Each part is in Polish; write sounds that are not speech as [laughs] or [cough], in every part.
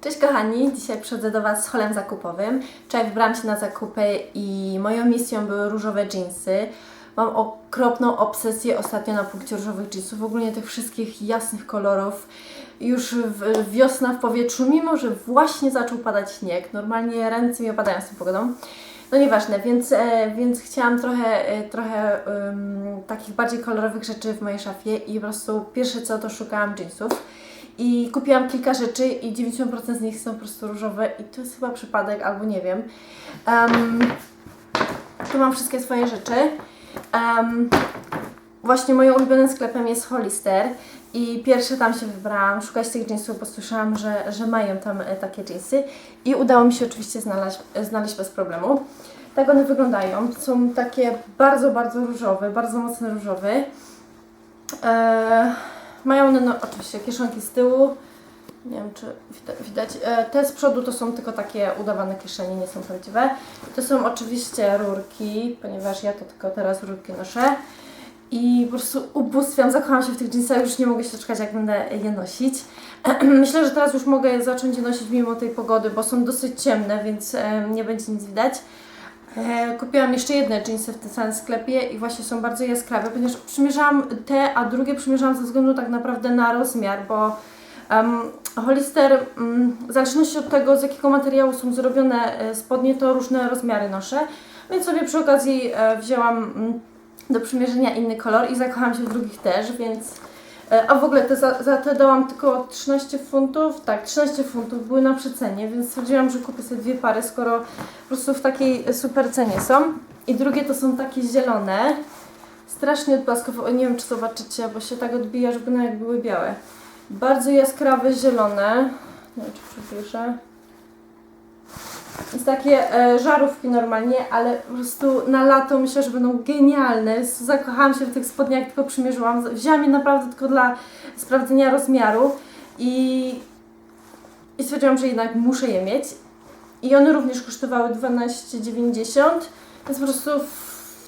Cześć kochani, dzisiaj przychodzę do Was z holem zakupowym. Wczoraj wybrałam się na zakupy i moją misją były różowe jeansy. Mam okropną obsesję ostatnio na punkcie różowych jeansów, ogólnie tych wszystkich jasnych kolorów. Już w, wiosna w powietrzu, mimo że właśnie zaczął padać śnieg. Normalnie ręce mi opadają z tą pogodą. No nieważne, więc, e, więc chciałam trochę, e, trochę em, takich bardziej kolorowych rzeczy w mojej szafie i po prostu pierwsze co to szukałam jeansów. I kupiłam kilka rzeczy i 90% z nich są po prostu różowe i to jest chyba przypadek, albo nie wiem. Em, tu mam wszystkie swoje rzeczy. Em, właśnie moim ulubionym sklepem jest Hollister i pierwsze tam się wybrałam szukać tych jeansów, bo słyszałam, że, że mają tam e, takie jeansy i udało mi się oczywiście znaleźć, e, znaleźć bez problemu. Tak one wyglądają. Są takie bardzo, bardzo różowe, bardzo mocno różowe. E, mają one no, oczywiście kieszonki z tyłu. Nie wiem, czy widać. widać. E, te z przodu to są tylko takie udawane kieszenie, nie są prawdziwe. To są oczywiście rurki, ponieważ ja to tylko teraz rurki noszę. I po prostu ubóstwiam, zakochałam się w tych jeansach, już nie mogę się doczekać, jak będę je nosić. [clears throat] Myślę, że teraz już mogę zacząć je nosić mimo tej pogody, bo są dosyć ciemne, więc e, nie będzie nic widać. E, Kupiłam jeszcze jedne jeansy w tym samym sklepie i właśnie są bardzo jaskrawe, ponieważ przymierzałam te, a drugie przymierzałam ze względu tak naprawdę na rozmiar, bo um, Hollister, um, w zależności od tego z jakiego materiału są zrobione e, spodnie, to różne rozmiary noszę, więc sobie przy okazji e, wzięłam mm, do przymierzenia inny kolor i zakochałam się w drugich też, więc E, A w ogóle te za, za te dałam tylko 13 funtów. Tak, 13 funtów były na przecenie, więc stwierdziłam, że kupię sobie dwie pary, skoro po prostu w takiej super cenie są. I drugie to są takie zielone. Strasznie odblaskowe. Nie wiem, czy zobaczycie, bo się tak odbija, że wyglądają jak były białe. Bardzo jaskrawe zielone. Nie wiem, czy przybliżę. Jest takie e, żarówki normalnie, ale po prostu na lato myślę, że będą genialne. Zakochałam się w tych spodniach, tylko przymierzyłam. Wzięłam je naprawdę tylko dla sprawdzenia rozmiaru i, i stwierdziłam, że jednak muszę je mieć. I one również kosztowały 12,90, więc po prostu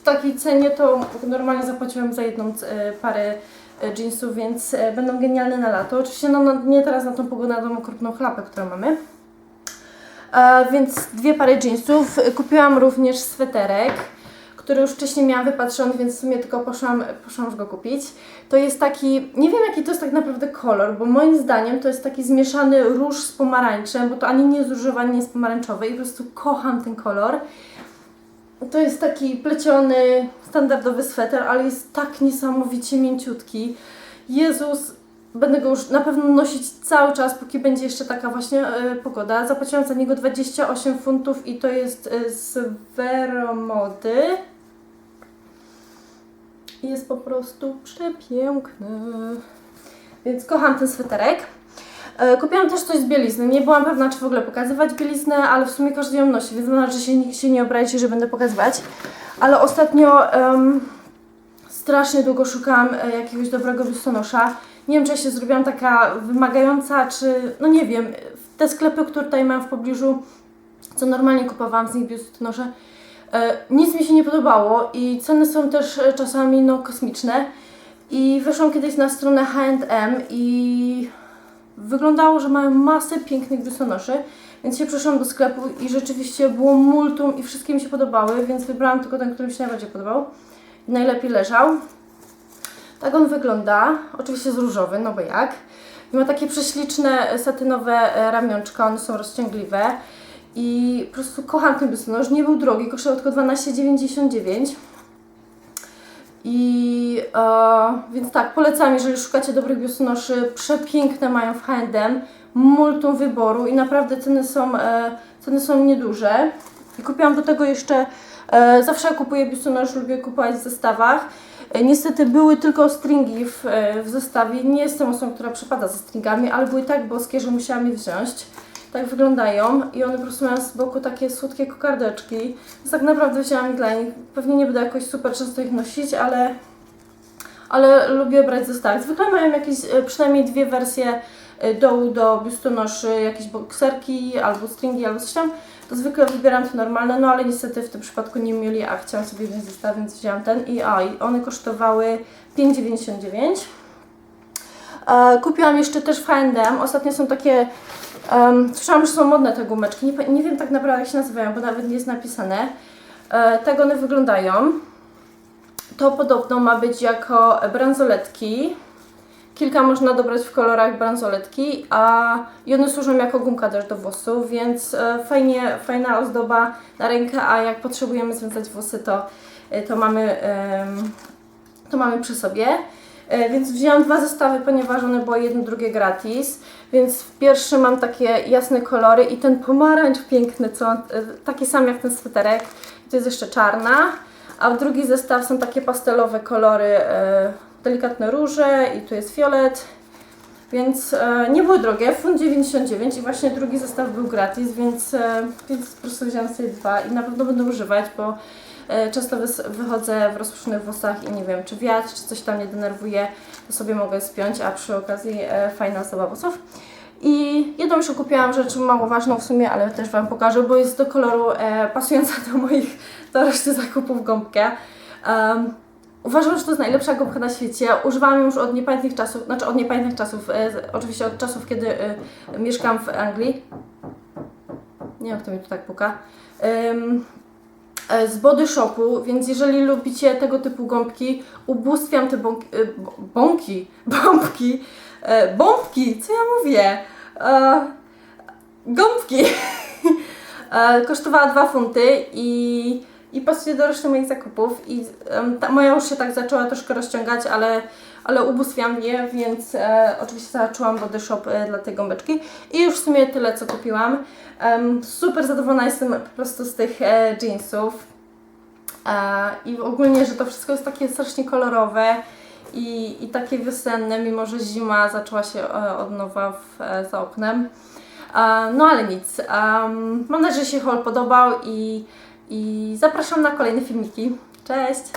w takiej cenie to normalnie zapłaciłam za jedną e, parę e, jeansów, więc e, będą genialne na lato. Oczywiście no, no, nie teraz na tą pogodę, na tą okropną chlapę, którą mamy. E, więc dwie pary jeansów. Kupiłam również sweterek, który już wcześniej miałam wypatrzony, więc w sumie tylko poszłam, poszłam już go kupić. To jest taki, nie wiem jaki to jest tak naprawdę kolor, bo moim zdaniem to jest taki zmieszany róż z pomarańczem, bo to ani nie jest różowy, ani nie jest pomarańczowy i po prostu kocham ten kolor. To jest taki pleciony, standardowy sweter, ale jest tak niesamowicie mięciutki. Jezus, będę go już na pewno nosić cały czas, póki będzie jeszcze taka właśnie e, pogoda. Zapłaciłam za niego 28 funtów i to jest e, z Veromody. Jest po prostu przepiękny. Więc kocham ten sweterek. E, Kupiłam też coś z bielizny. Nie byłam pewna, czy w ogóle pokazywać bieliznę, ale w sumie każdy ją nosi, więc mam że się nikt się nie obrazi, że będę pokazywać. Ale ostatnio strasznie długo szukałam jakiegoś dobrego biustonosza. Nie wiem, czy ja się zrobiłam taka wymagająca, czy no nie wiem. Te sklepy, które tutaj mam w pobliżu, co normalnie kupowałam z nich biustonosze, nic mi się nie podobało i ceny są też e, czasami no kosmiczne. I wyszłam kiedyś na stronę H&M i wyglądało, że mają masę pięknych biustonoszy, więc się przyszłam do sklepu i rzeczywiście było multum i wszystkie mi się podobały, więc wybrałam tylko ten, który mi się najbardziej podobał i najlepiej leżał. Tak on wygląda, oczywiście jest różowy, no bo jak. I ma takie prześliczne satynowe e, ramionczka, one są rozciągliwe i po prostu kocham ten biustonosz, nie był drogi, kosztował tylko 12,99 i e, więc tak, polecam, jeżeli szukacie dobrych biustonoszy, przepiękne mają w H&M, multum wyboru i naprawdę ceny są, e, ceny są nieduże. I kupiłam do tego jeszcze, e, zawsze kupuję biustonosz, lubię kupować w zestawach. E, niestety były tylko stringi w, e, w zestawie, nie jestem osobą, która przepada za stringami, ale były tak boskie, że musiałam je wziąć. Tak wyglądają i one po prostu mają z boku takie słodkie kokardeczki. Więc tak naprawdę wzięłam dla nich. Pewnie nie będę jakoś super często ich nosić, ale, ale lubię brać zestawy. Zwykle mają jakieś e, przynajmniej dwie wersje dołu do biustonoszy, jakieś bokserki albo stringi albo coś tam. To zwykle wybieram te normalne, no ale niestety w tym przypadku nie mieli, a chciałam sobie wziąć zestaw, więc wzięłam ten i a, one kosztowały 5,99. E, Kupiłam jeszcze też w H&M. Ostatnio są takie Um, słyszałam, że są modne te gumeczki. Nie, nie wiem tak naprawdę jak się nazywają, bo nawet nie jest napisane. E, tak one wyglądają. To podobno ma być jako bransoletki. Kilka można dobrać w kolorach bransoletki, a one służą jako gumka też do włosów, więc e, fajnie, fajna ozdoba na rękę, a jak potrzebujemy związać włosy, to, e, to, mamy, to mamy przy sobie. E, Więc wzięłam dwa zestawy, ponieważ one były jedno, drugie gratis. Więc w pierwszy mam takie jasne kolory i ten pomarańcz piękny, co, taki sam jak ten sweterek. To jest jeszcze czarna. A w drugi zestaw są takie pastelowe kolory, delikatne róże i tu jest fiolet. Więc e, nie były drogie, funt 99 i właśnie drugi zestaw był gratis, więc, e, więc po prostu wziąłam sobie dwa i na pewno będę używać, bo e, często wychodzę w rozpuszonych włosach i nie wiem, czy wiatr, czy coś tam mnie denerwuje, to sobie mogę spiąć, a przy okazji fajna osoba włosów. I jedną jeszcze kupiłam rzecz mało ważną w sumie, ale też Wam pokażę, bo jest do koloru pasująca do moich, do reszty zakupów gąbkę. Um, uważam, że to jest najlepsza gąbka na świecie. Używałam ją już od niepamiętnych czasów, znaczy od niepamiętnych czasów, e, oczywiście od czasów, kiedy e, mieszkam w Anglii. Nie wiem, kto mi tu tak puka. E, z Body Shopu, więc jeżeli lubicie tego typu gąbki, ubóstwiam te bąki, [laughs] e, bąki, bombki, e, bombki, co ja mówię? E, gąbki. [laughs] e, kosztowała 2 funty i, i pasuje do reszty moich zakupów i moja już się tak zaczęła troszkę rozciągać, ale, ale ubóstwiam je, więc e, oczywiście zaczęłam Body Shop e, dla tej gąbeczki i już w sumie tyle, co kupiłam. Super zadowolona jestem po prostu z tych e, jeansów. E, I ogólnie, że to wszystko jest takie strasznie kolorowe i, i takie wiosenne, mimo że zima zaczęła się e, od nowa w, e, za oknem. E, no ale nic. Em, mam nadzieję, że się haul podobał i, i zapraszam na kolejne filmiki. Cześć!